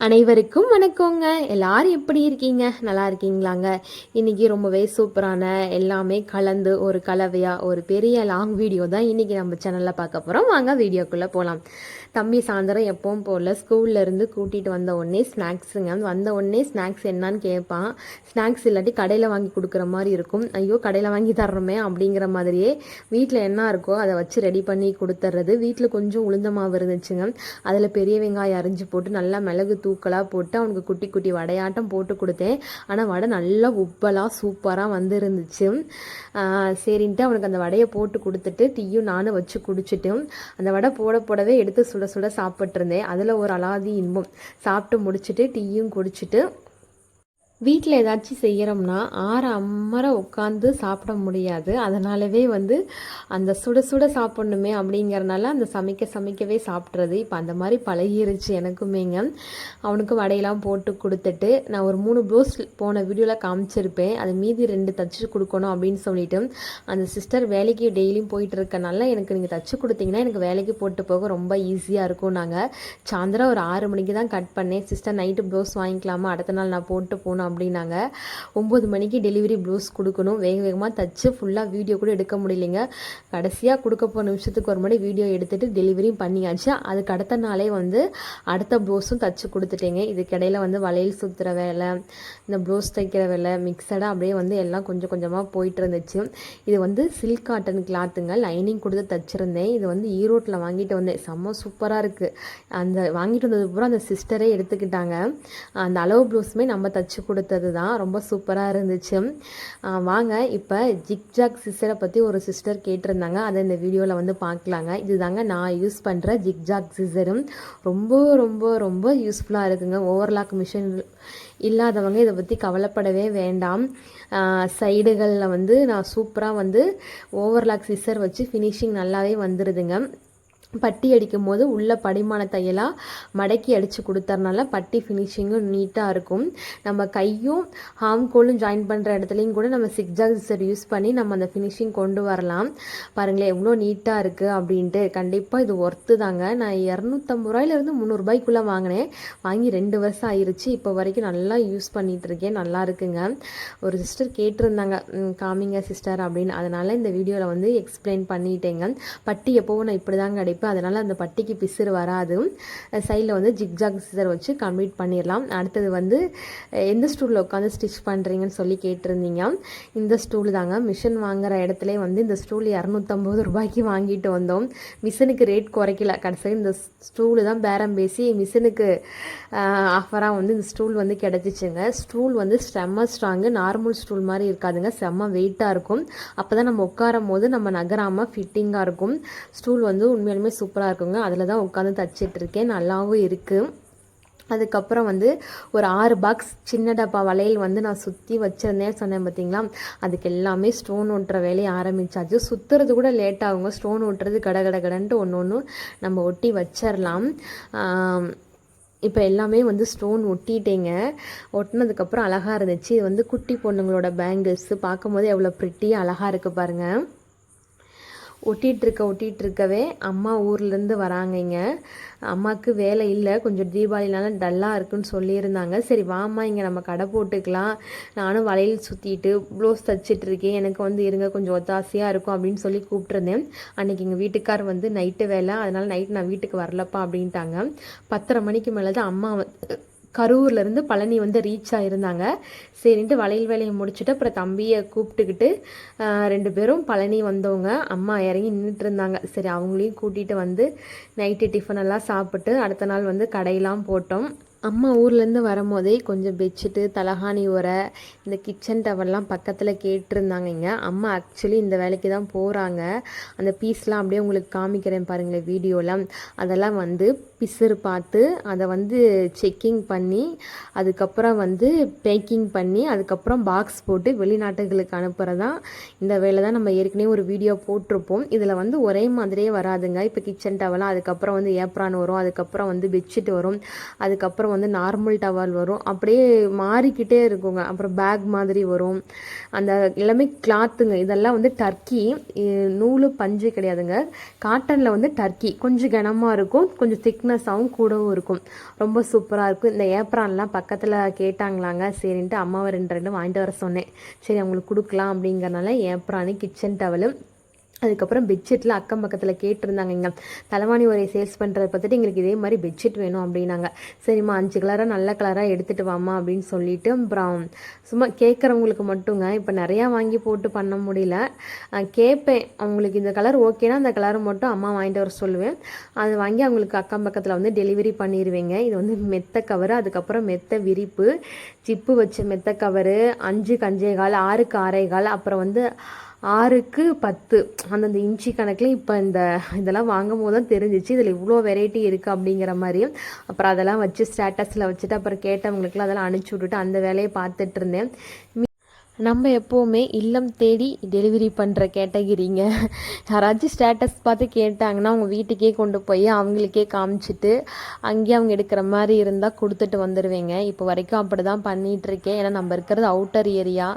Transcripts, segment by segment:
அனைவருக்கும் வணக்கங்க. எல்லாரும் எப்படி இருக்கீங்க? நல்லா இருக்கீங்களாங்க? இன்னைக்கு ரொம்பவே சூப்பரான எல்லாமே கலந்து ஒரு கலவையாக ஒரு பெரிய லாங் வீடியோ தான் இன்னைக்கு நம்ம சேனலில் பார்க்க போகிறோம் வாங்க வீடியோக்குள்ளே போகலாம் தம்பி சாயந்தரம் எப்பவும் போல் ஸ்கூல்லேருந்து கூட்டிகிட்டு வந்த உடனே ஸ்நாக்ஸுங்க வந்த உடனே ஸ்நாக்ஸ் என்னான்னு கேட்பான் ஸ்நாக்ஸ் இல்லாட்டி கடையில் வாங்கி கொடுக்குற மாதிரி இருக்கும். ஐயோ கடையில் வாங்கி தர்றோமே அப்படிங்கிற மாதிரியே வீட்டில் என்ன இருக்கோ அதை வச்சு ரெடி பண்ணி கொடுத்துட்றது வீட்டில் கொஞ்சம் உளுந்த மாவு இருந்துச்சுங்க. அதில் பெரிய வெங்காயம் அரிஞ்சு போட்டு நல்லா மிளகு தூக்கலாக போட்டு அவனுக்கு குட்டி குட்டி வடையாட்டம் போட்டு கொடுத்தேன். ஆனால் வடை நல்லா உப்பலாக சூப்பராக வந்துருந்துச்சு. சரின்ட்டு அவனுக்கு அந்த வடையை போட்டு கொடுத்துட்டு டீயும் நானும் வச்சு குடிச்சிட்டு அந்த வடை போட போடவே எடுத்து சுட சுட சாப்பிட்ருந்தேன் அதில் ஒரு அலாதி இன்பம். சாப்பிட்டு முடிச்சுட்டு டீயும் குடிச்சிட்டு வீட்டில் ஏதாச்சும் செய்கிறோம்னா ஆற அம்மர உட்காந்து சாப்பிட முடியாது. அதனாலவே வந்து அந்த சுட சுட சாப்பிட்ணுமே அப்படிங்கிறனால அந்த சமைக்க சமைக்கவே சாப்பிட்றது. இப்போ அந்த மாதிரி பழகிருச்சு எனக்குமேங்க. அவனுக்கு வடையெல்லாம் போட்டு கொடுத்துட்டு நான் ஒரு மூணு ப்ளவுஸ் போன வீடியோவில் காமிச்சிருப்பேன். அது மீதி ரெண்டு தச்சு கொடுக்கணும் அப்படின்னு சொல்லிட்டு அந்த சிஸ்டர் வேலைக்கு டெய்லியும் போயிட்டு இருக்கனால எனக்கு நீங்கள் தச்சு கொடுத்தீங்கன்னா எனக்கு வேலைக்கு போட்டு போக ரொம்ப ஈஸியாக இருக்கும் நாங்கள் சாயந்தரம் ஒரு ஆறு மணிக்கு தான் கட் பண்ணேன். சிஸ்டர் நைட்டு ப்ளவுஸ் வாங்கிக்கலாமா? அடுத்த நாள் நான் போட்டு போகணும் அப்படின்னாங்க. ஒம்பது மணிக்கு டெலிவரி ப்ளவுஸ் கொடுக்கணும். வேக வேகமாக தச்சு ஃபுல்லாக வீடியோ கூட எடுக்க முடியலைங்க. கடைசியாக கொடுக்க போகிற நிமிஷத்துக்கு ஒரு மணி வீடியோ எடுத்துகிட்டு டெலிவரியும் பண்ணியாச்சு. அதுக்கு அடுத்த நாளே வந்து அடுத்த ப்ளவுஸும் தச்சு கொடுத்துட்டேங்க. இதுக்கிடையில் வந்து வளையல் சுற்றுற வேலை இந்த ப்ளவுஸ் தைக்கிற வேலை மிக்சடாக அப்படியே வந்து எல்லாம் கொஞ்சம் கொஞ்சமாக போயிட்டு இருந்துச்சு. இது வந்து சில்க் காட்டன் கிளாத்துங்க லைனிங் கொடுத்து தச்சிருந்தேன். இது வந்து ஈரோட்டில் வாங்கிட்டு வந்தேன். செம்ம சூப்பராக இருக்குது அந்த வாங்கிட்டு வந்தது பூரா அந்த சிஸ்டரே எடுத்துக்கிட்டாங்க. அந்த அளவு ப்ளவுஸுமே நம்ம தச்சு கொடுத்தது தான் ரொம்ப சூப்பராக இருந்துச்சு. வாங்க. இப்போ ஜிக்ஜாக் சிஸ்டரை பற்றி ஒரு சிஸ்டர் கேட்டிருந்தாங்க. அதை இந்த வீடியோவில் வந்து பார்க்கலாங்க. இதுதாங்க நான் யூஸ் பண்ணுற ஜிக்ஜாக் சிஸ்டரும். ரொம்ப ரொம்ப ரொம்ப யூஸ்ஃபுல்லாக இருக்குங்க. ஓவர்லாக் மிஷின் இல்லாதவங்க இதை பற்றி கவலைப்படவே வேண்டாம். சைடுகளில் வந்து நான் சூப்பராக வந்து ஓவர்லாக் சிஸ்டர் வச்சு ஃபினிஷிங் நல்லாவே வந்துடுதுங்க பட்டி அடிக்கும் போது உள்ள படிமான தையலாக மடக்கி அடித்து கொடுத்தறனால பட்டி ஃபினிஷிங்கும் நீட்டாக இருக்கும். நம்ம கையும் ஹாம்கோலும் ஜாயின் பண்ணுற இடத்துலையும் கூட நம்ம சிக்ஜாக் யூஸ் பண்ணி நம்ம அந்த ஃபினிஷிங் கொண்டு வரலாம். பாருங்களேன் எவ்வளோ நீட்டாக இருக்குது அப்படின்ட்டு. கண்டிப்பாக இது ஒர்த்து தாங்க. நான் இரநூத்தம்பது ரூபாயிலேருந்து முந்நூறுபாய்க்குள்ளே வாங்கினேன். வாங்கி ரெண்டு வருஷம் ஆயிருச்சு. இப்போ வரைக்கும் நல்லா யூஸ் பண்ணிகிட்டு இருக்கேன். நல்லா இருக்குங்க. ஒரு சிஸ்டர் கேட்டிருந்தாங்க காமிங்க சிஸ்டர் அப்படின்னு. அதனால் இந்த வீடியோவில் வந்து எக்ஸ்பிளைன் பண்ணிட்டேங்க. பட்டி எப்போவும் நான் இப்படி தாங்க அடைப்பேன். அதனால் அந்த பட்டிக்கு பிசுறு வராது. சைடில் வந்து ஜிக்ஜாக் சிசர் வச்சு கம்ப்ளீட் பண்ணிடலாம். அடுத்தது வந்து எந்த ஸ்டூலில் உட்காந்து ஸ்டிச் பண்ணுறீங்கன்னு சொல்லி கேட்டிருந்தீங்க. இந்த ஸ்டூல் தாங்க. மிஷின் வாங்குகிற இடத்துல வந்து இந்த ஸ்டூல் இரநூத்தம்பது ரூபாய்க்கு வாங்கிட்டு வந்தோம். மிஷினுக்கு ரேட் குறைக்கல. கடைசியில் இந்த ஸ்டூலு தான் பேரம் பேசி மிஷினுக்கு ஆஃபராக வந்து இந்த ஸ்டூல் வந்து கிடச்சிச்சுங்க. ஸ்டூல் வந்து செம்ம ஸ்ட்ராங்கு நார்மல் ஸ்டூல் மாதிரி இருக்காதுங்க. செம்ம வெயிட்டாக இருக்கும். அப்போ தான் நம்ம உட்காரும் போது நம்ம நகராமல் ஃபிட்டிங்காக இருக்கும். ஸ்டூல் வந்து உண்மையாலுமே சூப்பராக இருக்குங்க. அதில் தான் உட்காந்து தச்சிட்டு இருக்கேன் நல்லாவும் இருக்குது அதுக்கப்புறம் வந்து ஒரு ஆறு பாக்ஸ் சின்ன டப்பா வளையல் வந்து நான் சுற்றி வச்சுருந்தேன் சொன்னேன் பார்த்தீங்களா அதுக்கு எல்லாமே ஸ்டோன் ஒட்டுற வேலையை ஆரம்பிச்சாச்சு. சுற்றுறது கூட லேட் ஆகுங்க. ஸ்டோன் ஒட்டுறது கட கட கடன்ட்டு ஒன்று ஒன்று நம்ம ஒட்டி வச்சிடலாம் இப்போ எல்லாமே வந்து ஸ்டோன் ஒட்டிட்டேங்க. ஒட்டினதுக்கப்புறம் அழகாக இருந்துச்சு. இது வந்து குட்டி பொண்ணுங்களோட பேங்கிள்ஸு பார்க்கும்போது எவ்வளோ ப்ரிட்டியாக அழகாக இருக்குது பாருங்கள் ஒட்டிகிட்ருக்க ஒட்டிகிட்ருக்கவே ஒட்டிகிட்டு இருக்கவே அம்மா ஊர்லேருந்து வராங்கங்க அம்மாவுக்கு வேலை இல்லை கொஞ்சம் தீபாவளினால டல்லாக இருக்குன்னு சொல்லியிருந்தாங்க. சரி வாமா இங்கே நம்ம கடை போட்டுக்கலாம். நானும் வளையல் சுற்றிட்டு ப்ளவுஸ் தச்சிட்ருக்கேன். எனக்கு வந்து இருங்க கொஞ்சம் ஒத்தாசையாக இருக்கும் அப்படின்னு சொல்லி கூப்பிட்ருந்தேன் அன்றைக்கி எங்கள் வீட்டுக்கார் வந்து நைட்டு வேலை அதனால் நைட் நான் வீட்டுக்கு வரலப்பா அப்படின்ட்டாங்க. பத்தரை மணிக்கு மேலே தான் அம்மா வந்து கரூர்லேருந்து பழனி வந்து ரீச் ஆகிருந்தாங்க சரின்ட்டு வளையல் வேலையை முடிச்சுட்டு அப்புறம் தம்பியை கூப்பிட்டுக்கிட்டு ரெண்டு பேரும் பழனி வந்தவங்க. அம்மா இறங்கி நின்றுட்டு இருந்தாங்க. சரி அவங்களையும் கூட்டிகிட்டு வந்து நைட்டு டிஃபன் எல்லாம் சாப்பிட்டு அடுத்த நாள் வந்து கடையெல்லாம் போட்டோம். அம்மா ஊர்லேருந்து வரும்போதே கொஞ்சம் பெட்ஷீட்டு தலகாணி உரை இந்த கிச்சன் டவர்லாம் பக்கத்தில் கேட்டிருந்தாங்க இங்கே அம்மா ஆக்சுவலி இந்த வேலைக்கு தான் போகிறாங்க அந்த பீஸ்லாம் அப்படியே உங்களுக்கு காமிக்கிறேன் பாருங்களேன் வீடியோலாம் அதெல்லாம் வந்து பிசுறு பார்த்து அதை வந்து செக்கிங் பண்ணி அதுக்கப்புறம் வந்து பேக்கிங் பண்ணி அதுக்கப்புறம் பாக்ஸ் போட்டு வெளிநாட்டுகளுக்கு அனுப்புகிறதான் இந்த வேலை தான் நம்ம ஏற்கனவே ஒரு வீடியோ போட்டிருப்போம். இதில் வந்து ஒரே மாதிரியே வராதுங்க. இப்போ கிச்சன் டவலாம் அதுக்கப்புறம் வந்து ஏப்ரான் வரும் அதுக்கப்புறம் வந்து பெட்ஷீட் வரும் அதுக்கப்புறம் அதுக்கப்புறம் வந்து நார்மல் டவல் வரும். அப்படியே மாறிக்கிட்டே இருக்குங்க. அப்புறம் பேக் மாதிரி வரும். அந்த எல்லாமே கிளாத்துங்க இதெல்லாம் வந்து டர்க்கி நூலு பஞ்சு கிடையாதுங்க. காட்டனில் வந்து டர்க்கி கொஞ்சம் கனமாக இருக்கும். கொஞ்சம் திக்னஸாகவும் கூடவும் இருக்கும். ரொம்ப சூப்பராக இருக்கும். இந்த ஏப்ரான்லாம் பக்கத்தில் கேட்டாங்களாங்க. சரின்ட்டு அம்மாவை ரெண்டு ரெண்டு வாங்கிட்டு வர சொன்னேன். சரி அவங்களுக்கு கொடுக்கலாம் அப்படிங்கிறனால ஏப்ரானு கிச்சன் டவலு அதுக்கப்புறம் பெட்ஷீட்டில் அக்கம் பக்கத்தில் கேட்டிருந்தாங்க இங்கே. தலைவாணி உரை சேல்ஸ் பண்ணுறத பார்த்துட்டு எங்களுக்கு இதே மாதிரி பெட்ஷீட் வேணும் அப்படின்னாங்க. சரிம்மா அஞ்சு கலராக நல்ல கலராக எடுத்துகிட்டு வாம்மா அப்படின்னு சொல்லிட்டு அப்புறம் சும்மா கேட்குறவங்களுக்கு மட்டுங்க. இப்போ நிறையா வாங்கி போட்டு பண்ண முடியல. கேட்பேன். அவங்களுக்கு இந்த கலர் ஓகேனா அந்த கலர் மட்டும் அம்மா வாங்கிட்டு வர சொல்லுவேன். அது வாங்கி அவங்களுக்கு அக்கம் பக்கத்தில் வந்து டெலிவரி பண்ணிடுவேங்க இது வந்து மெத்த கவர் அதுக்கப்புறம் மெத்த விரிப்பு ஜிப்பு வச்ச மெத்த கவரு அஞ்சு கஞ்சே கால் ஆறுக்கு ஆறே கால் அப்புறம் வந்து ஆறுக்கு பத்து. அந்தந்த இன்ச்சி கணக்கில் இப்போ இந்த இதெல்லாம் வாங்கும் போது தான் தெரிஞ்சிச்சு. இதில் இவ்வளோ வெரைட்டி இருக்குது அப்படிங்கிற மாதிரி. அப்புறம் அதெல்லாம் வச்சு ஸ்டேட்டஸில் வச்சுட்டு அப்புறம் கேட்டவங்களுக்குலாம் அதெல்லாம் அனுப்பிச்சி விட்டுட்டு அந்த வேலையை பார்த்துட்டு இருந்தேன். நம்ம எப்போவுமே இல்லம் தேடி டெலிவரி பண்ணுற கேட்டகிரிங்க யாராச்சும் ஸ்டேட்டஸ் பார்த்து கேட்டாங்கன்னா அவங்க வீட்டுக்கே கொண்டு போய் அவங்களுக்கே காமிச்சிட்டு அங்கேயே அவங்க எடுக்கிற மாதிரி இருந்தால் கொடுத்துட்டு வந்துடுவேங்க இப்போ வரைக்கும் அப்படி தான் பண்ணிகிட்ருக்கேன் ஏன்னா நம்ம இருக்கிறது அவுட்டர் ஏரியா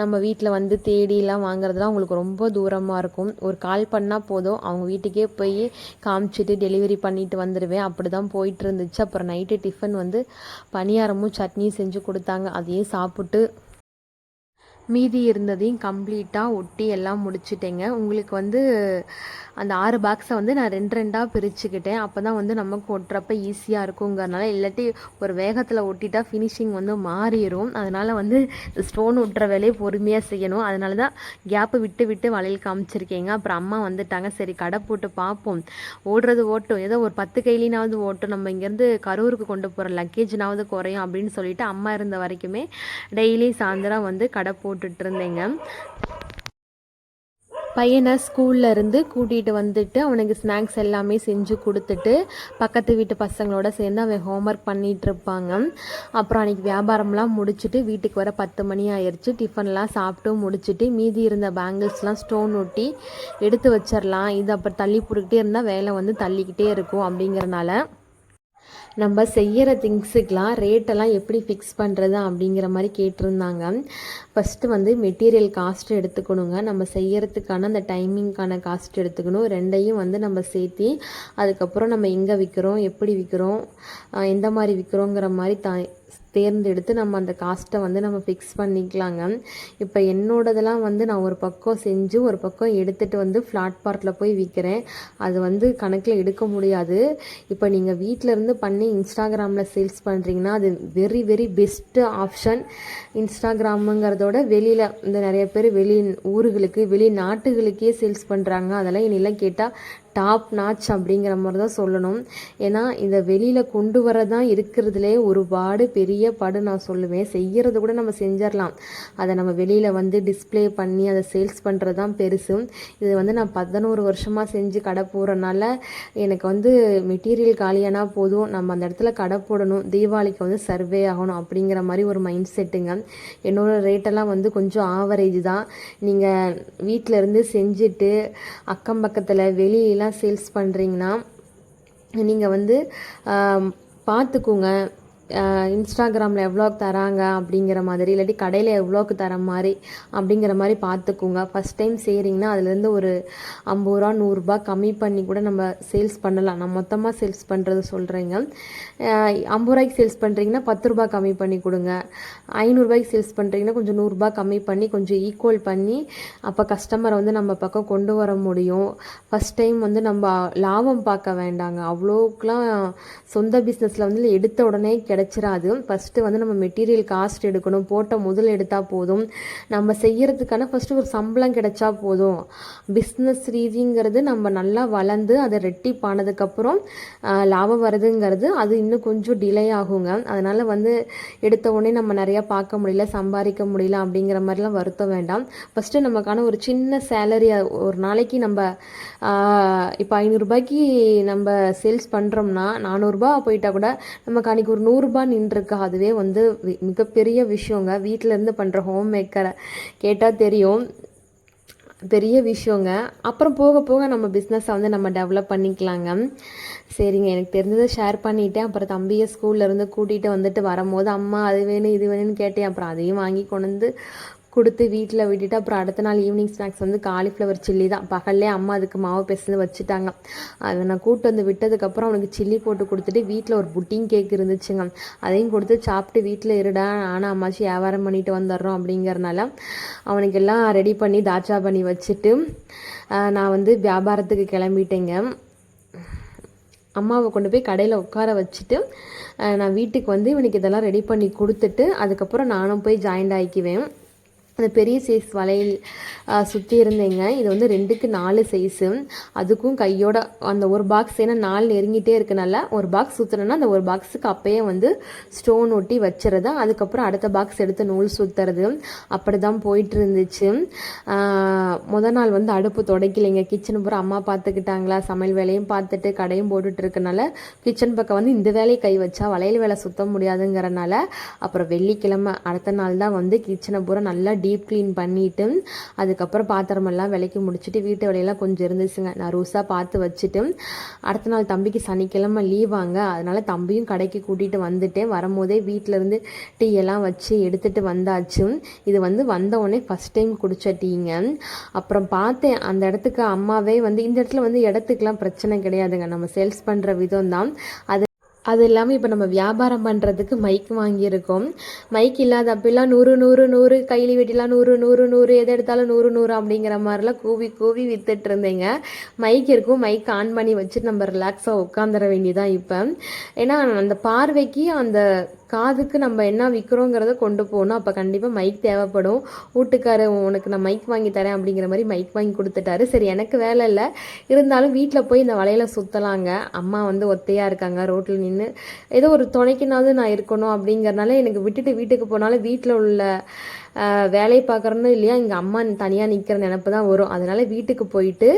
நம்ம வீட்டில் வந்து தேடிலாம் வாங்குறதுலாம் அவங்களுக்கு ரொம்ப தூரமாக இருக்கும். ஒரு கால் பண்ணால் போதும். அவங்க வீட்டுக்கே போய் காமிச்சிட்டு டெலிவரி பண்ணிட்டு வந்துடுவேன் அப்படி தான் போயிட்டு இருந்துச்சு. அப்புறம் நைட்டு டிஃபன் வந்து பணியாரமும் சட்னியும் செஞ்சு கொடுத்தாங்க. அதையும் சாப்பிட்டு மீதி இருந்ததையும் கம்ப்ளீட்டாக ஒட்டி எல்லாம் முடிச்சிட்டேங்க. உங்களுக்கு வந்து அந்த ஆறு பாக்ஸை வந்து நான் ரெண்டு ரெண்டாக பிரிச்சுக்கிட்டேன். அப்போ தான் வந்து நமக்கு ஒட்டுறப்ப ஈஸியாக இருக்குங்கிறனால இல்லாட்டி ஒரு வேகத்தில் ஒட்டிட்டா ஃபினிஷிங் வந்து மாறிடும் அதனால் வந்து ஸ்டோன் ஒட்டுற வேலையை பொறுமையாக செய்யணும். அதனால தான் கேப்பு விட்டு விட்டு வளையல் காமிச்சிருக்கேங்க. அப்புறம் அம்மா வந்துட்டாங்க. சரி கடை போட்டு பார்ப்போம். ஓடுறது ஓட்டும். ஏதோ ஒரு பத்து கையிலினாவது ஓட்டும். நம்ம இங்கேருந்து கரூருக்கு கொண்டு போகிற லக்கேஜ்னாவது குறையும் அப்படின்னு சொல்லிட்டு அம்மா இருந்த வரைக்குமே டெய்லி சாயந்தரம் வந்து கடை போட்டு இருந்தேங்க பையனை ஸ்கூல்ல இருந்து கூட்டிகிட்டு வந்துட்டு அவனுக்கு ஸ்நாக்ஸ் எல்லாமே செஞ்சு கொடுத்துட்டு பக்கத்து வீட்டு பசங்களோட சேர்ந்து அவன் ஹோம்ஒர்க் பண்ணிகிட்டு இருப்பாங்க அப்புறம் அன்றைக்கி வியாபாரம்லாம் முடிச்சுட்டு வீட்டுக்கு வர பத்து மணி ஆயிடுச்சு டிஃபன்லாம் சாப்பிட்டு முடிச்சுட்டு மீதி இருந்த பேங்கிள்ஸ்லாம் ஸ்டோன் ஒட்டி எடுத்து வச்சிடலாம். இது அப்புறம் தள்ளி போட்டுக்கிட்டே இருந்தால் வேலை வந்து தள்ளிக்கிட்டே இருக்கும் அப்படிங்கிறனால நம்ம செய்கிற திங்ஸுக்கெலாம் ரேட்டெல்லாம் எப்படி ஃபிக்ஸ் பண்ணுறது அப்படிங்கிற மாதிரி கேட்டிருந்தாங்க. ஃபஸ்ட்டு வந்து மெட்டீரியல் காஸ்ட் எடுத்துக்கணுங்க. நம்ம செய்கிறதுக்கான அந்த டைமிங்க்கான காஸ்ட் எடுத்துக்கணும். ரெண்டையும் வந்து நம்ம சேர்த்தி அதுக்கப்புறம் நம்ம எங்கே விற்கிறோம் எப்படி விற்கிறோம் எந்த மாதிரி விற்கிறோங்கிற மாதிரி த தேர்ந்தெடுத்து நம்ம அந்த காஸ்ட்டை வந்து நம்ம ஃபிக்ஸ் பண்ணிக்கலாங்க. இப்போ என்னோடதெல்லாம் வந்து நான் ஒரு பக்கம் செஞ்சு ஒரு பக்கம் எடுத்துகிட்டு வந்து ஃப்ளாட் பார்ட்டில் போய் விற்கிறேன் அது வந்து கணக்கில் எடுக்க முடியாது. இப்போ நீங்கள் வீட்டில் இருந்து பண்ணி இன்ஸ்டாகிராமில் சேல்ஸ் பண்ணுறீங்கன்னா அது வெரி வெரி பெஸ்ட்டு ஆப்ஷன் இன்ஸ்டாகிராமுங்கிறதோட வெளியில் இந்த நிறைய பேர் வெளி ஊர்களுக்கு வெளி நாட்டுகளுக்கே சேல்ஸ் பண்ணுறாங்க அதெல்லாம் என்னெல்லாம் கேட்டால் டாப் நாச் அப்படிங்கிற மாதிரி தான் சொல்லணும். ஏன்னா இந்த வெளியில் கொண்டு வரதான் இருக்கிறதுலே ஒரு பாடு பெரிய பாடு நான் சொல்லுவேன். செய்கிறது கூட நம்ம செஞ்சிடலாம் அதை நம்ம வெளியில் வந்து டிஸ்ப்ளே பண்ணி அதை சேல்ஸ் பண்ணுறது தான் பெருசு. இது வந்து நான் பதினோரு வருஷமாக செஞ்சு கடை போடுறனால எனக்கு வந்து மெட்டீரியல் காலியானா போதும். நம்ம அந்த இடத்துல கடை போடணும். தீபாவளிக்கு வந்து சர்வே ஆகணும் அப்படிங்கிற மாதிரி ஒரு மைண்ட் செட்டுங்க என்னோடய ரேட்டெல்லாம் வந்து கொஞ்சம் ஆவரேஜ் தான். நீங்கள் வீட்டில் இருந்து செஞ்சுட்டு அக்கம் பக்கத்தில் வெளியெல்லாம் சேல்ஸ் பண்ணுறீங்கன்னா நீங்கள் வந்து பார்த்துக்குங்க. இன்ஸ்டாகிராமில் எவ்வளோக்கு தராங்க அப்படிங்கிற மாதிரி இல்லாட்டி கடையில் எவ்வளோக்கு தர மாதிரி அப்படிங்கிற மாதிரி பார்த்துக்குங்க ஃபஸ்ட் டைம் செய்கிறீங்கன்னா அதுலேருந்து ஒரு ஐம்பது ரூபா நூறுரூபா கம்மி பண்ணி கூட நம்ம சேல்ஸ் பண்ணலாம். நான் மொத்தமாக சேல்ஸ் பண்ணுறது சொல்கிறேங்க ஐம்பது ரூபாய்க்கு சேல்ஸ் பண்ணுறீங்கன்னா பத்து ரூபாய் கம்மி பண்ணி கொடுங்க. ஐநூறுரூபாய்க்கு சேல்ஸ் பண்ணுறீங்கன்னா கொஞ்சம் நூறுரூபா கம்மி பண்ணி கொஞ்சம் ஈக்குவல் பண்ணி அப்போ கஸ்டமரை வந்து நம்ம பக்கம் கொண்டு வர முடியும். ஃபஸ்ட் டைம் வந்து நம்ம லாபம் பார்க்க வேண்டாங்க. அவ்வளோக்கெலாம் சொந்த பிஸ்னஸில் வந்து எடுத்த உடனே கிடச்சிராது. ஃபஸ்ட்டு வந்து நம்ம மெட்டீரியல் காஸ்ட் எடுக்கணும். போட்ட முதல் எடுத்தால் போதும். நம்ம செய்கிறதுக்கான ஃபஸ்ட்டு ஒரு சம்பளம் கிடைச்சா போதும். பிஸ்னஸ் ரீதிங்கிறது நம்ம நல்லா வளர்ந்து அதை ரெட்டிப்பானதுக்கப்புறம் லாபம் வருதுங்கிறது அது இன்னும் கொஞ்சம் டிலே ஆகுங்க. அதனால் வந்து எடுத்த உடனே நம்ம நிறையா பார்க்க முடியல சம்பாதிக்க முடியல அப்படிங்கிற மாதிரிலாம் வருத்தம் வேண்டாம். ஃபஸ்ட்டு நமக்கான ஒரு சின்ன சேலரி ஒரு நாளைக்கு நம்ம இப்போ ஐநூறுரூபாய்க்கு நம்ம சேல்ஸ் பண்ணுறோம்னா நானூறுரூபா போயிட்டால் கூட நமக்கு அன்றைக்கி ஒரு நூறுரூபா நின்றுருக்கு. அதுவே வந்து மிகப்பெரிய விஷயங்க. வீட்டிலேருந்து பண்ணுற ஹோம் மேக்கரை கேட்டால் தெரியும். பெரிய விஷயங்க. அப்புறம் போக போக நம்ம பிஸ்னஸை வந்து நம்ம டெவலப் பண்ணிக்கலாங்க. சரிங்க. எனக்கு தெரிஞ்சதை ஷேர் பண்ணிவிட்டேன் அப்புறம் தம்பியை ஸ்கூல்லேருந்து கூட்டிகிட்டு வந்துட்டு வரும்போது அம்மா அது வேணும் இது வேணும்னு கேட்டேன். அப்புறம் அதையும் வாங்கி கொண்டு வந்து கொடுத்து வீட்டில் விட்டுட்டு அப்புறம் அடுத்த நாள் ஈவினிங் ஸ்நாக்ஸ் வந்து காலிஃப்ளவர் சில்லி தான். பகல்லே அம்மா அதுக்கு மாவு பிசைஞ்சு வச்சுட்டாங்க. அதை நான் கூட்டு வந்து விட்டதுக்கப்புறம் அவனுக்கு சில்லி போட்டு கொடுத்துட்டு வீட்டில் ஒரு புட்டிங் கேக் இருந்துச்சுங்க. அதையும் கொடுத்து சாப்பிட்டு வீட்டில் இருடா நானும் அம்மாச்சி வியாபாரம் பண்ணிட்டு வந்துடுறோம் அப்படிங்கறனால அவனுக்கு எல்லாம் ரெடி பண்ணி தாச்சா பண்ணி வச்சுட்டு நான் வந்து வியாபாரத்துக்கு கிளம்பிட்டேங்க. அம்மாவை கொண்டு போய் கடையில் உட்கார வச்சுட்டு நான் வீட்டுக்கு வந்து இவனுக்கு இதெல்லாம் ரெடி பண்ணி கொடுத்துட்டு அதுக்கப்புறம் நானும் போய் ஜாயின்ட் ஆகிக்குவேன். அந்த பெரிய சைஸ் வளையல் சுற்றி இருந்தேங்க. இது வந்து ரெண்டுக்கு நாலு சைஸு அதுக்கும் கையோட அந்த ஒரு பாக்ஸ் ஏன்னா நாலு நெருங்கிட்டே இருக்கனால ஒரு பாக்ஸ் சுற்றுனேன்னா அந்த ஒரு பாக்ஸுக்கு அப்பயே வந்து ஸ்டோன் ஒட்டி வச்சுறது அதுக்கப்புறம் அடுத்த பாக்ஸ் எடுத்து நூல் சுற்றுறது அப்படி தான் போயிட்டு இருந்துச்சு மொதல் முத நாள் வந்து அடுப்பு தொடக்கலைங்க. கிச்சன் பூரா அம்மா பார்த்துக்கிட்டாங்களா சமையல் வேலையும் பார்த்துட்டு கடையும் போட்டுட்டு இருக்கனால கிச்சன் பக்கம் வந்து இந்த வேலையை கை வச்சா வளையல் வேலை சுத்த முடியாதுங்கிறனால அப்புறம் வெள்ளிக்கிழமை அடுத்த நாள் தான் வந்து கிச்சனை பூரா நல்லா டீப் க்ளீன் பண்ணிட்டு அதுக்கப்புறம் பாத்திரமெல்லாம் விலைக்கு முடிச்சுட்டு வீட்டு வேலையெல்லாம் கொஞ்சம் இருந்துச்சுங்க. நான் ரூஸாக பார்த்து வச்சுட்டு அடுத்த நாள் தம்பிக்கு சனிக்கிழமை லீவாங்க அதனால் தம்பியும் கடைக்கு கூட்டிகிட்டு வந்துட்டேன் வரும்போதே வீட்டில் இருந்து டீ எல்லாம் வச்சு எடுத்துகிட்டு வந்தாச்சு. இது வந்து வந்த உடனே ஃபஸ்ட் டைம் குடித்த டீங்க. அப்புறம் பார்த்தேன் அந்த இடத்துக்கு அம்மாவே வந்து இந்த இடத்துல வந்து இடத்துக்குலாம் பிரச்சனை கிடையாதுங்க. நம்ம சேல்ஸ் பண்ணுற விதம் தான் அது அது இல்லாமல் இப்போ நம்ம வியாபாரம் பண்ணுறதுக்கு மைக் வாங்கியிருக்கோம். மைக் இல்லாத அப்பெல்லாம் நூறு நூறு நூறு கைலி வெட்டிலாம் நூறு நூறு நூறு எது எடுத்தாலும் நூறு நூறு அப்படிங்கிற மாதிரிலாம் கூவி கூவி வித்துட்டு இருந்தேங்க. மைக் இருக்கும். மைக் ஆன் பண்ணி வச்சுட்டு நம்ம ரிலாக்ஸாக உட்காந்துட வேண்டியதான் இப்போ. ஏன்னா அந்த பார்வைக்கு அந்த காதுக்கு நம்ம என்ன விற்கிறோங்கிறத கொண்டு போகணும். அப்போ கண்டிப்பாக மைக் தேவைப்படும். வீட்டுக்காரர் உனக்கு நான் மைக் வாங்கி தரேன் அப்படிங்கிற மாதிரி மைக் வாங்கி கொடுத்துட்டாரு. சரி எனக்கு வேலை இல்லை. இருந்தாலும் வீட்டில் போய் இந்த வலையில் சுற்றலாங்க அம்மா வந்து ஒத்தையாக இருக்காங்க. ரோட்டில் நின்று ஏதோ ஒரு துணைக்குனாவது நான் இருக்கணும் அப்படிங்கிறனால எனக்கு விட்டுட்டு வீட்டுக்கு போனாலும் வீட்டில் உள்ள வேலையை பார்க்குறனோ இல்லையா? இங்கே அம்மா தனியாக நிற்கிற நினப்பு தான் வரும். அதனால் வீட்டுக்கு போயிட்டு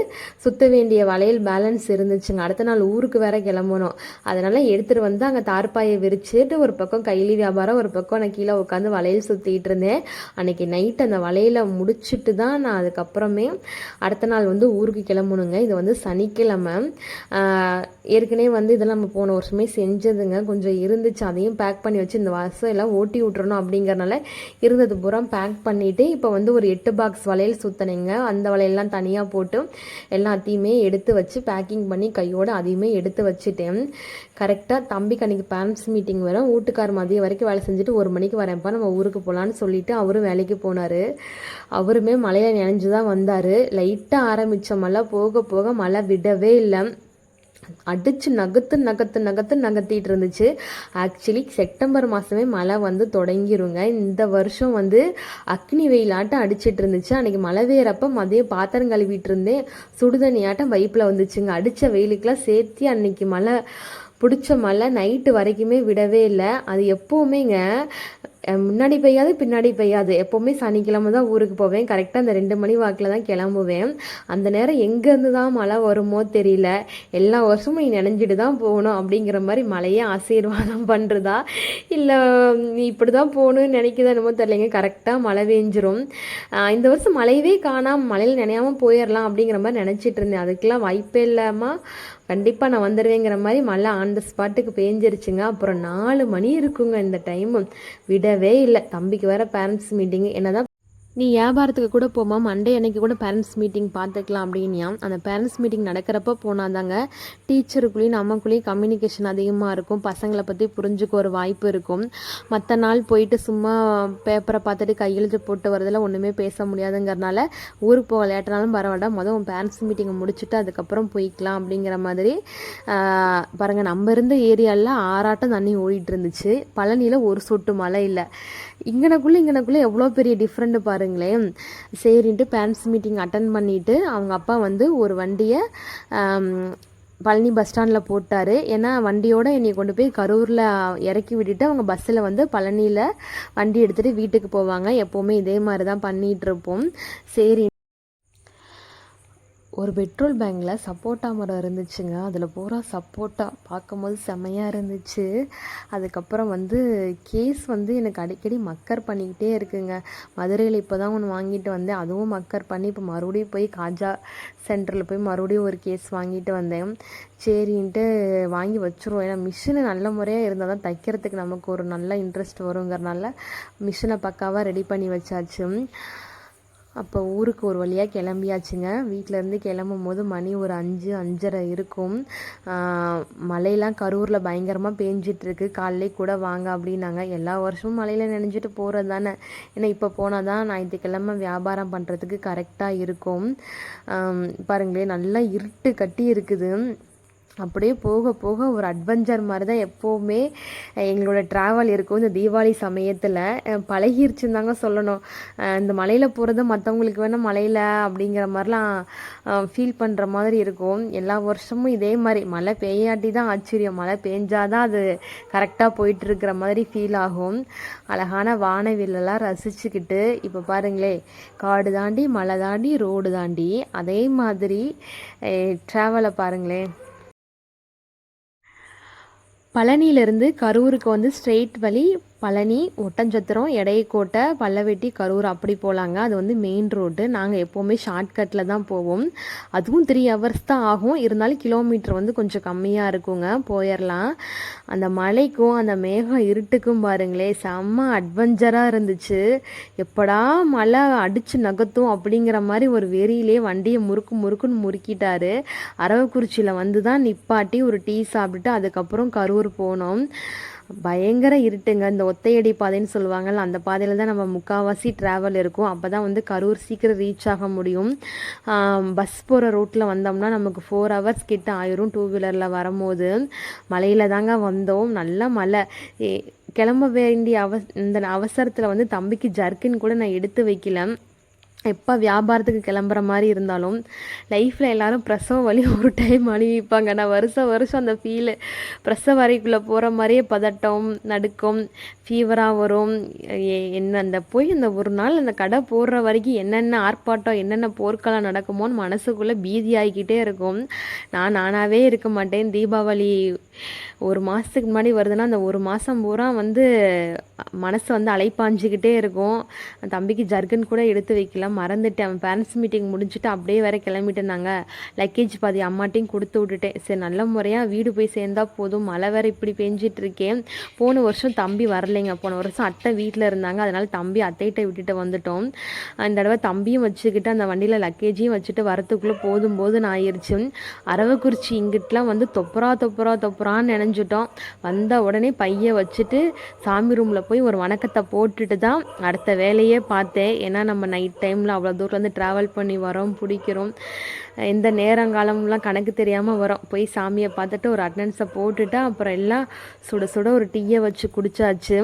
சுத்த வேண்டிய வளையல் பேலன்ஸ் இருந்துச்சுங்க. அடுத்த நாள் ஊருக்கு வேற கிளம்பணும். அதனால் எடுத்துகிட்டு வந்து அங்கே தார்ப்பாயை விரிச்சுட்டு ஒரு பக்கம் கைலி வியாபாரம் ஒரு பக்கம் நான் கீழே உட்காந்து வளையல் சுற்றிட்டு இருந்தேன். அன்னைக்கு நைட் அந்த வளையலை முடிச்சுட்டு தான் நான் அதுக்கப்புறமே அடுத்த நாள் வந்து ஊருக்கு கிளம்பணுங்க. இது வந்து சனிக்கிழமை. ஏற்கனவே வந்து இதெல்லாம் நம்ம போன வருஷமே செஞ்சதுங்க. கொஞ்சம் இருந்துச்சு. அதையும் பேக் பண்ணி வச்சு இந்த வருஷம் எல்லாம் ஓட்டி விட்டுறணும் அப்படிங்கிறனால இருந்தது பூரா பேக் பண்ணிவிட்டு இப்போ வந்து ஒரு எட்டு பாக்ஸ் வளையல் சுற்றினீங்க அந்த வளையல்லாம் தனியாக போட்டு எல்லாத்தையுமே எடுத்து வச்சு பேக்கிங் பண்ணி கையோடு அதையுமே எடுத்து வச்சுட்டேன். கரெக்டாக தம்பிக்கு அன்னைக்கு பேரண்ட்ஸ் மீட்டிங் வரும். வீட்டுக்கார் மதியம் வரைக்கும் வேலை செஞ்சுட்டு ஒரு மணிக்கு வரேன்ப்பா நம்ம ஊருக்கு போகலான்னு சொல்லிவிட்டு அவரும் வேலைக்கு போனார். அவருமே மழையில் நினைஞ்சு தான் வந்தார் லைட்டாக ஆரம்பித்த மழை போக போக மழை விடவே இல்லை. அடித்து நகத்து நகத்து நகத்து நகர்த்திட்டு இருந்துச்சு. ஆக்சுவலி செப்டம்பர் மாதமே மழை வந்து தொடங்கிருங்க. இந்த வருஷம் வந்து அக்னி வெயிலாட்டம் அடிச்சிட்டு இருந்துச்சு. அன்னைக்கு மழை வேறப்ப மதியம் பாத்திரம் கழுவிட்டு இருந்தேன். சுடுதண்ணியாட்டம் வைப்பில் வந்துச்சுங்க. அடித்த வெயிலுக்கெல்லாம் சேர்த்து அன்னைக்கு மழை பிடிச்ச மழை நைட்டு வரைக்குமே விடவே இல்லை. அது எப்போவுமேங்க முன்னாடி பெய்யாது பின்னாடி பெய்யாது. எப்போவுமே சனிக்கிழமை தான் ஊருக்கு போவேன். கரெக்டாக அந்த ரெண்டு மணி வாக்கில் தான் கிளம்புவேன். அந்த நேரம் எங்கேருந்து தான் மழை வருமோ தெரியல. எல்லா வருஷமும் நீ நினைஞ்சிட்டு தான் போகணும் அப்படிங்கிற மாதிரி மழையே ஆசீர்வாதம் பண்ணுறதா இல்லை நீ இப்படி தான் போகணும்னு நினைக்குதா என்னமோ தெரியலைங்க. கரெக்டாக மழை பெஞ்சிரும். இந்த வருஷம் மழையவே காணாமல் மழையில் நினையாமல் போயிடலாம் அப்படிங்கிற மாதிரி நினச்சிட்டு இருந்தேன். அதுக்கெல்லாம் வாய்ப்பே இல்லாமல் கண்டிப்பாக நான் வந்துடுவேங்கிற மாதிரி மழை ஆன் த ஸ்பாட்டுக்கு பேஞ்சிருச்சுங்க. அப்புறம் நாலு மணி இருக்குங்க இந்த டைமு விடவே இல்லை. தம்பிக்கு வேற பேரண்ட்ஸ் மீட்டிங் என்னதான் நீ வியாபாரத்துக்கு கூட போமா மண்டே அன்னைக்கு கூட பேரண்ட்ஸ் மீட்டிங் பார்த்துக்கலாம் அப்படின்னியாம் அந்த பேரண்ட்ஸ் மீட்டிங் நடக்கிறப்ப போனாதாங்க டீச்சருக்குள்ளேயும் நமக்குள்ளேயும் கம்யூனிகேஷன் அதிகமாக இருக்கும். பசங்களை பற்றி புரிஞ்சுக்க ஒரு வாய்ப்பு இருக்கும். மற்ற நாள் போயிட்டு சும்மா பேப்பரை பார்த்துட்டு கையெழுத்து போட்டு வரதில் ஒன்றுமே பேச முடியாதுங்கிறனால ஊருக்கு போக லேட்டனாலும் பரவாயில்ல. மொதல் உன் பேரண்ட்ஸ் மீட்டிங்கை முடிச்சுட்டு அதுக்கப்புறம் போய்க்கலாம் அப்படிங்கிற மாதிரி பாருங்கள் நம்ம இருந்த ஏரியாவில் ஆறாட்டம் தண்ணி ஓடிட்டு இருந்துச்சு. பழனியில் ஒரு சொட்டு மழை இல்லை. இங்கனக்குள்ளே இங்கனக்குள்ளே எவ்வளோ பெரிய டிஃப்ரெண்ட் பாருங்களேன் சரின்ட்டு பேரண்ட்ஸ் மீட்டிங் அட்டன் பண்ணிவிட்டு அவங்க அப்பா வந்து ஒரு வண்டியை பழனி பஸ் ஸ்டாண்டில் போட்டார். ஏன்னா வண்டியோடு என்னை கொண்டு போய் கரூரில் இறக்கி விட்டுட்டு அவங்க பஸ்ஸில் வந்து பழனியில் வண்டி எடுத்துகிட்டு வீட்டுக்கு போவாங்க. எப்போவுமே இதே மாதிரி தான் பண்ணிகிட்ருப்போம் சரி ஒரு பெட்ரோல் பேங்கில் சப்போட்டா மரம் இருந்துச்சுங்க. அதில் பூரா சப்போட்டா. பார்க்கும்போது செம்மையாக இருந்துச்சு. அதுக்கப்புறம் வந்து கேஸ் வந்து எனக்கு அடிக்கடி மக்கர் பண்ணிக்கிட்டே இருக்குங்க. மதுரையில் இப்போ தான் ஒன்று வாங்கிட்டு வந்தேன். அதுவும் மக்கர் பண்ணி இப்போ மறுபடியும் போய் காஜா சென்டரில் போய் மறுபடியும் ஒரு கேஸ் வாங்கிட்டு வந்தேன். சரின்ட்டு வாங்கி வச்சுருவோம். ஏன்னா மிஷினு நல்ல முறையாக இருந்தால் தான் தைக்கிறதுக்கு நமக்கு ஒரு நல்ல இன்ட்ரெஸ்ட் வருங்கிறனால மிஷினை பக்காவாக ரெடி பண்ணி வச்சாச்சு. அப்போ ஊருக்கு ஒரு வழியாக கிளம்பியாச்சுங்க. வீட்டிலேருந்து கிளம்பும் போது மணி ஒரு அஞ்சு அஞ்சரை இருக்கும். மழையெல்லாம் கரூரில் பயங்கரமாக பேஞ்சிட்ருக்கு. காலையிலே கூட வாங்க அப்படின்னாங்க. எல்லா வருஷமும் மழையில் நினைஞ்சிட்டு போகிறது தானே. ஏன்னா இப்போ போனால் தான் ஞாயிற்றுக்கிழமை வியாபாரம் பண்ணுறதுக்கு கரெக்டாக இருக்கும். பாருங்களேன் நல்லா இருட்டு கட்டி இருக்குது. அப்படியே போக போக ஒரு அட்வென்ச்சர் மாதிரி தான் எப்போவுமே எங்களோட ட்ராவல் இருக்கும். இந்த தீபாவளி சமயத்தில் பழகிருச்சுன்னு தாங்க சொல்லணும். இந்த மலையில் போகிறது மற்றவங்களுக்கு வேணால் மலையில் அப்படிங்கிற மாதிரிலாம் ஃபீல் பண்ணுற மாதிரி இருக்கும். எல்லா வருஷமும் இதே மாதிரி. மழை பெய்யாட்டி தான் ஆச்சரியம். மழை பெஞ்சாதான் அது கரெக்டாக போயிட்டுருக்கிற மாதிரி ஃபீல் ஆகும். அழகான வானவில்லெல்லாம் ரசிச்சுக்கிட்டு இப்போ பாருங்களே காடு தாண்டி மலை தாண்டி ரோடு தாண்டி அதே மாதிரி ட்ராவலை பாருங்களேன். பழனியிலேருந்து கரூருக்கு வந்து ஸ்ட்ரெயிட் வழி பழனி ஒட்டஞ்சத்திரம் எடையக்கோட்டை பல்லவெட்டி கரூர் அப்படி போகலாங்க அது வந்து மெயின் ரோடு நாங்கள் எப்போவுமே ஷார்ட்கட்டில் தான் போவோம். அதுவும் த்ரீ ஹவர்ஸ் தான் ஆகும். இருந்தாலும் கிலோமீட்டர் வந்து கொஞ்சம் கம்மியாக இருக்குங்க. போயிடலாம் அந்த மலைக்கும் அந்த மேகம் இருட்டுக்கும் பாருங்களே. செம்ம அட்வென்ச்சராக இருந்துச்சு. எப்படா மழை அடித்து நகர்த்தும் அப்படிங்கிற மாதிரி ஒரு வெறியிலே வண்டியை முறுக்கு முறுக்குன்னு முறுக்கிட்டாரு. அரவக்குறிச்சியில் வந்து தான் நிப்பாட்டி ஒரு டீ சாப்பிட்டுட்டு அதுக்கப்புறம் கரூர் போனோம். பயங்கர இருட்டுங்க. இந்த ஒத்தையடி பாதைன்னு சொல்லுவாங்கல்ல அந்த பாதையில் தான் நம்ம முக்கால்வாசி ட்ராவல் இருக்கும். அப்போ தான் வந்து கரூர் சீக்கிரம் ரீச் ஆக முடியும். பஸ் போகிற ரூட்டில் வந்தோம்னா நமக்கு ஃபோர் ஹவர்ஸ் கிட்ட ஆயிரும் டூ வீலரில் வரும்போது. மலையில் தாங்க வந்தோம். நல்ல மழை. கிளம்ப வேண்டிய அவ இந்த அவசரத்தில் வந்து தம்பிக்கு ஜர்க்கின் கூட நான் எடுத்து வைக்கல. எப்போ வியாபாரத்துக்கு கிளம்புற மாதிரி இருந்தாலும் லைஃப்பில் எல்லோரும் பிரசவ வழி ஒரு டைம் அனுபவிப்பாங்க நான் வருஷம் வருஷம் அந்த ஃபீலு பிரசவ வரைக்குள்ளே போகிற மாதிரியே பதட்டம் நடுக்கம் ஃபீவராக வரும். என்ன அந்த போய் அந்த ஒரு நாள் அந்த கடை போடுற வரைக்கும் என்னென்ன ஆர்ப்பாட்டம் என்னென்ன போர்க்களம் நடக்குமோன்னு மனசுக்குள்ளே பீதி ஆகிக்கிட்டே இருக்கும். நான் நானாகவே இருக்க மாட்டேன். தீபாவளி ஒரு மாதத்துக்கு முன்னாடி வருதுன்னா அந்த ஒரு மாதம் பூரா வந்து மனசு வந்து அலைப்பாஞ்சிக்கிட்டே இருக்கும். தம்பிக்கு ஜர்கன் கூட எடுத்து வைக்கல. மறந்துட்டேன். அவன் பேரண்ட்ஸ் மீட்டிங் முடிஞ்சுட்டு அப்படியே வேற கிளம்பிட்டேனாங்க லக்கேஜ் பாதி அம்மாட்டையும் கொடுத்து விட்டுட்டேன். சரி நல்ல முறையாக வீடு போய் சேர்ந்தா போதும். மழை வேற இப்படி பெஞ்சிட்டு இருக்கேன் போன வருஷம் தம்பி வரலைங்க. போன வருஷம் அத்தை வீட்டில் இருந்தாங்க. அதனால தம்பி அத்தைகிட்ட விட்டுட்டு வந்துட்டோம். அந்த தடவை தம்பியும் வச்சுக்கிட்டு அந்த வண்டியில் லக்கேஜையும் வச்சுட்டு வரத்துக்குள்ளே போதும் போதுன்னு ஆயிடுச்சு அரவக்குறிச்சி இங்கிட்டலாம் வந்து தொப்பரா தொப்பரா தொப்பரான்னு நினைஞ்சிட்டோம் வந்த உடனே பையை வச்சுட்டு சாமி ரூமில் போய் ஒரு வணக்கத்தை போட்டுட்டு தான் அடுத்த வேலையே பார்த்தேன். ஏன்னா நம்ம நைட் டைமில் அவ்வளோ தூரத்துலேருந்து ட்ராவல் பண்ணி வரோம் பிடிக்கிறோம். எந்த நேரங்காலம்லாம் கணக்கு தெரியாமல் வரோம். போய் சாமியை பார்த்துட்டு ஒரு அட்டண்டன்ஸை போட்டுட்டு அப்புறம் எல்லாம் சுட சுட ஒரு டீயை வச்சு குடிச்சாச்சு.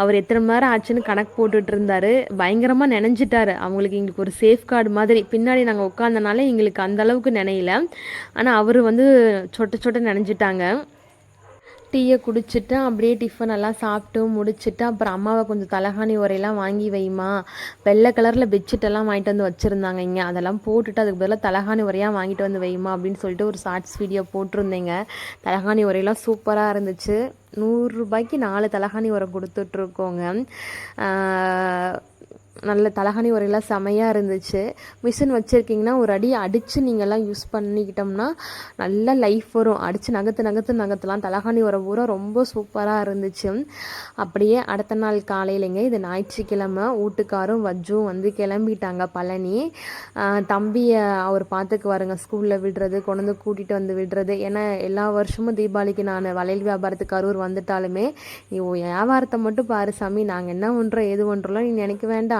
அவர் எத்தனை மணி நேரம் ஆச்சுன்னு கணக்கு போட்டுட்டு இருந்தார். பயங்கரமாக நினைஞ்சிட்டாரு. அவங்களுக்கு எங்களுக்கு ஒரு சேஃப் கார்டு மாதிரி. பின்னாடி நாங்கள் உட்காந்தனால எங்களுக்கு அந்தளவுக்கு நினையில. ஆனால் அவர் வந்து சொட்ட சொட்ட நினைஞ்சிட்டாங்க. டீயை குடிச்சிட்டு அப்படியே டிஃபன் எல்லாம் சாப்பிட்டு முடிச்சுட்டு அப்புறம் அம்மாவை கொஞ்சம் தலகாணி உரையெல்லாம் வாங்கி வைமா. வெள்ளை கலரில் பெட்ஷீட்டெல்லாம் வாங்கிட்டு வந்து வச்சுருந்தாங்க இங்கே. அதெல்லாம் போட்டுட்டு அதுக்கு பதிலாக தலகாணி உரையாக வாங்கிட்டு வந்து வைமா அப்படின்னு சொல்லிட்டு ஒரு ஷார்ட்ஸ் வீடியோ போட்டிருந்தேங்க. தலகாணி உரையெல்லாம் சூப்பராக இருந்துச்சு. நூறுரூபாய்க்கு நாலு தலகாணி உரம் கொடுத்துட்ருக்கோங்க நல்ல தலகாணி உரையெல்லாம் செமையாக இருந்துச்சு. மிஷின் வச்சுருக்கீங்கன்னா ஒரு அடி அடித்து நீங்கள்லாம் யூஸ் பண்ணிக்கிட்டோம்னா நல்ல லைஃப் வரும். அடித்து நகத்து நகத்து நகத்துலாம் தலகாணி உரம் பூரா ரொம்ப சூப்பராக இருந்துச்சு. அப்படியே அடுத்த நாள் காலையிலங்க இது ஞாயிற்றுக்கிழமை வீட்டுக்காரும் வஜ்ஜும் வந்து கிளம்பிட்டாங்க பழனி. தம்பியை அவர் பார்த்துக்கு வருங்க. ஸ்கூலில் விடுறது கொண்டு வந்து கூட்டிகிட்டு வந்து விடுறது. ஏன்னா எல்லா வருஷமும் தீபாவளிக்கு நான் வளையல் வியாபாரத்துக்கு கரூர் வந்துட்டாலுமே நீ வியாபாரத்தை மட்டும் பாரு சாமி. நாங்கள் என்ன பண்ணுறோம் எது பண்ணுறோம் நீ நினைக்க வேண்டாம்.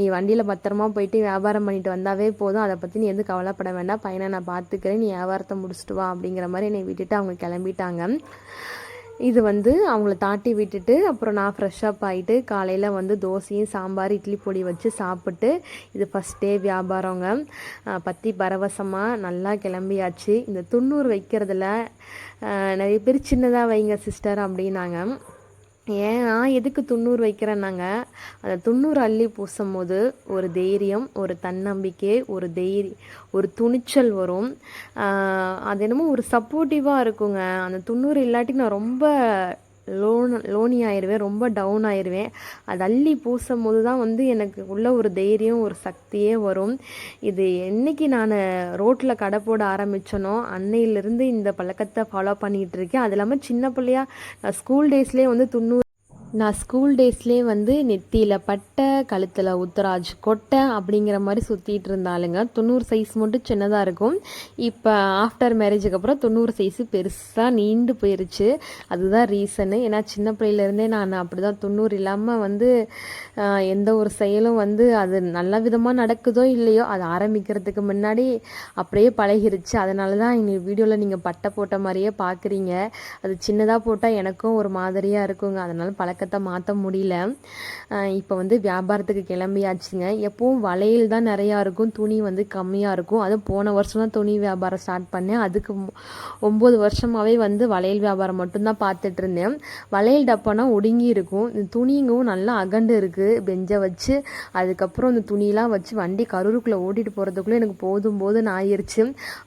நீ வண்டியில் பத்திரமா போயிட்டு வியாபாரம் பண்ணிட்டு வந்தாவே போதும். அதை பற்றி நீ எதுவும் கவலைப்பட வேண்டாம். பையனை நான் பார்த்துக்கிறேன். நீ வியாபாரத்தை முடிச்சுட்டு வா அப்படிங்கிற மாதிரி என்னை விட்டுட்டு அவங்க கிளம்பிட்டாங்க. இது வந்து அவங்கள தாட்டி விட்டுட்டு அப்புறம் நான் ஃப்ரெஷ்ஷப் ஆகிட்டு காலையில் வந்து தோசையும் சாம்பார் இட்லி பொடி வச்சு சாப்பிட்டு இது ஃபஸ்ட் டே வியாபாரங்க. பற்றி பரவசமாக நல்லா கிளம்பியாச்சு. இந்த துண்ணூறு வைக்கிறதுல நிறைய பேர் சின்னதாக வைங்க சிஸ்டர் அப்படின்னாங்க. ஏன் நான் எதுக்கு துண்ணூறு வைக்கிறேன்னாங்க? அந்த துண்ணூறு அள்ளி பூசும் போது ஒரு தைரியம் ஒரு தன்னம்பிக்கை ஒரு தைரி ஒரு துணிச்சல் வரும். அது என்னமோ ஒரு சப்போர்ட்டிவாக இருக்குங்க. அந்த துண்ணூறு இல்லாட்டி நான் ரொம்ப லோன் லோனி ஆயிடுவேன் ரொம்ப டவுன் ஆயிடுவேன் அது அள்ளி பூசும் போது தான் வந்து எனக்கு உள்ள ஒரு தைரியம் ஒரு சக்தியே வரும். இது என்னைக்கு நான் ரோட்டில் கடை போட ஆரம்பித்தனோ அன்னையிலேருந்து இந்த பழக்கத்தை ஃபாலோ பண்ணிகிட்டு இருக்கேன். அது இல்லாமல் சின்ன பிள்ளையா ஸ்கூல் டேஸ்லேயே வந்து துண்ணூறு நான் ஸ்கூல் டேஸ்லேயே வந்து நெத்தியில் பட்டை கழுத்தில் உத்தராஜ் கொட்டை அப்படிங்கிற மாதிரி சுற்றிட்டு இருந்தாலுங்க தொண்ணூறு சைஸ் மட்டும் சின்னதாக இருக்கும். இப்போ ஆஃப்டர் மேரேஜுக்கு அப்புறம் தொண்ணூறு சைஸு பெருசாக நீண்டு போயிருச்சு. அதுதான் ரீசனு ஏன்னா சின்ன பிள்ளையிலேருந்தே நான் அப்படி தான் தொண்ணூறு இல்லாமல் வந்து எந்த ஒரு செயலும் வந்து அது நல்ல விதமாக நடக்குதோ இல்லையோ அது ஆரம்பிக்கிறதுக்கு முன்னாடி அப்படியே பழகிருச்சு. அதனால தான் இன்னைக்கு வீடியோவில் நீங்கள் பட்டை போட்ட மாதிரியே பார்க்குறீங்க அது சின்னதாக போட்டால் எனக்கும் ஒரு மாதிரியாக இருக்குங்க. அதனால் பழக்க பழக்கத்தை மாற்ற முடியல. இப்போ வந்து வியாபாரத்துக்கு கிளம்பியாச்சுங்க. எப்பவும் வளையல் தான் நிறையா இருக்கும். துணி வந்து கம்மியாக இருக்கும். அதுவும் போன வருஷம் தான் துணி வியாபாரம் ஸ்டார்ட் பண்ணேன். அதுக்கு ஒம்பது வருஷமாகவே வந்து வளையல் வியாபாரம் மட்டும்தான் பார்த்துட்டு இருந்தேன். வளையல் டப்பானா ஒடுங்கி இருக்கும். இந்த துணிங்கவும் நல்லா அகண்டு இருக்குது பெஞ்சை வச்சு அதுக்கப்புறம் இந்த துணியெலாம் வச்சு வண்டி கரூருக்குள்ளே ஓட்டிட்டு போகிறதுக்குள்ளே எனக்கு போதும் போதும் ஆயிடுச்சு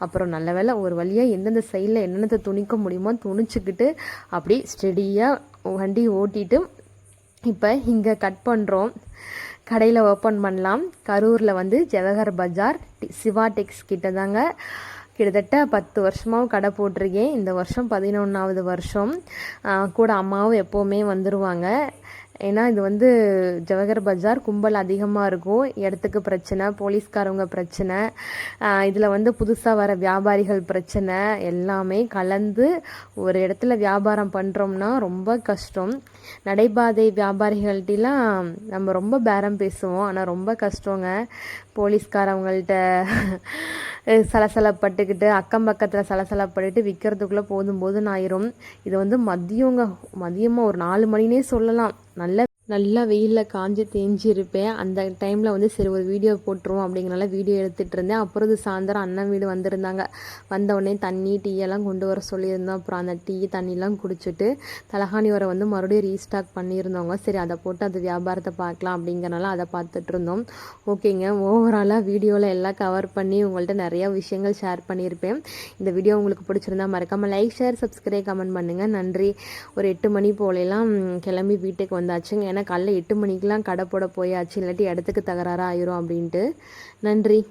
அப்புறம் நல்ல வேளை ஒரு வழியாக எந்தெந்த சைடில் என்னென்னத்தை துணிக்க முடியுமோ துணிச்சுக்கிட்டு அப்படி ஸ்டெடியாக வண்டி ஓட்டிட்டு இப்போ இங்கே கட் பண்ணுறோம் கடையில் ஓப்பன் பண்ணலாம். கரூரில் வந்து ஜவஹர் பஜார் சிவா டெக்ஸ் கிட்ட தாங்க கிட்டத்தட்ட பத்து வருஷமாகவும் கடை போட்டிருக்கேன். இந்த வருஷம் பதினொன்றாவது வருஷம். கூட அம்மாவும் எப்போவுமே வந்துடுவாங்க ஏன்னா இது வந்து ஜவஹர் பஜார் கும்பல் அதிகமாக இருக்கும். இடத்துக்கு பிரச்சனை போலீஸ்காரவங்க பிரச்சனை இதில் வந்து புதுசாக வர வியாபாரிகள் பிரச்சனை எல்லாமே கலந்து ஒரு இடத்துல வியாபாரம் பண்ணுறோம்னா ரொம்ப கஷ்டம். நடைபாதை வியாபாரிகள்ட்டலாம் நம்ம ரொம்ப பேரம் பேசுவோம். ஆனால் ரொம்ப கஷ்டங்க. போலீஸ்காரவங்கள்ட்ட சலசலப்பட்டுக்கிட்டு அக்கம் பக்கத்தில் சலசலப்பட்டுட்டு விற்கிறதுக்குள்ளே போதும் போதும் ஆயிரும் இது வந்து மதியங்க மதியமாக ஒரு நாலு மணினே சொல்லலாம். நல்ல நல்லா வெயிலில் காஞ்சி தேஞ்சிருப்பேன். அந்த டைமில் வந்து சரி ஒரு வீடியோ போட்டுருவோம் அப்படிங்கிறனால வீடியோ எடுத்துகிட்டு இருந்தேன். அப்புறம் இது சாயந்தரம் அண்ணன் வீடு வந்திருந்தாங்க. வந்த உடனே தண்ணி டீ எல்லாம் கொண்டு வர சொல்லியிருந்தோம். அப்புறம் அந்த டீ தண்ணிலாம் குடிச்சிட்டு தலகாணி உரம் வந்து மறுபடியும் ரீஸ்டாக் பண்ணியிருந்தவங்க சரி அதை போட்டு அது வியாபாரத்தை பார்க்கலாம் அப்படிங்கிறனால அதை பார்த்துட்டு இருந்தோம். ஓகேங்க. ஓவராலாக வீடியோவில் எல்லாம் கவர் பண்ணி உங்கள்கிட்ட நிறையா விஷயங்கள் ஷேர் பண்ணியிருப்பேன். இந்த வீடியோ உங்களுக்கு பிடிச்சிருந்தா மறக்காமல் லைக் ஷேர் சப்ஸ்கிரைப் கமெண்ட் பண்ணுங்கள் நன்றி. ஒரு எட்டு மணி போலெல்லாம் கிளம்பி வீட்டுக்கு வந்தாச்சுங்க. ஏன்னா காலைல எட்டு மணிக்கெலாம் கடை போட போயாச்சு இல்லாட்டி இடத்துக்கு தகராறாக ஆயிரும் அப்படின்ட்டு. நன்றி.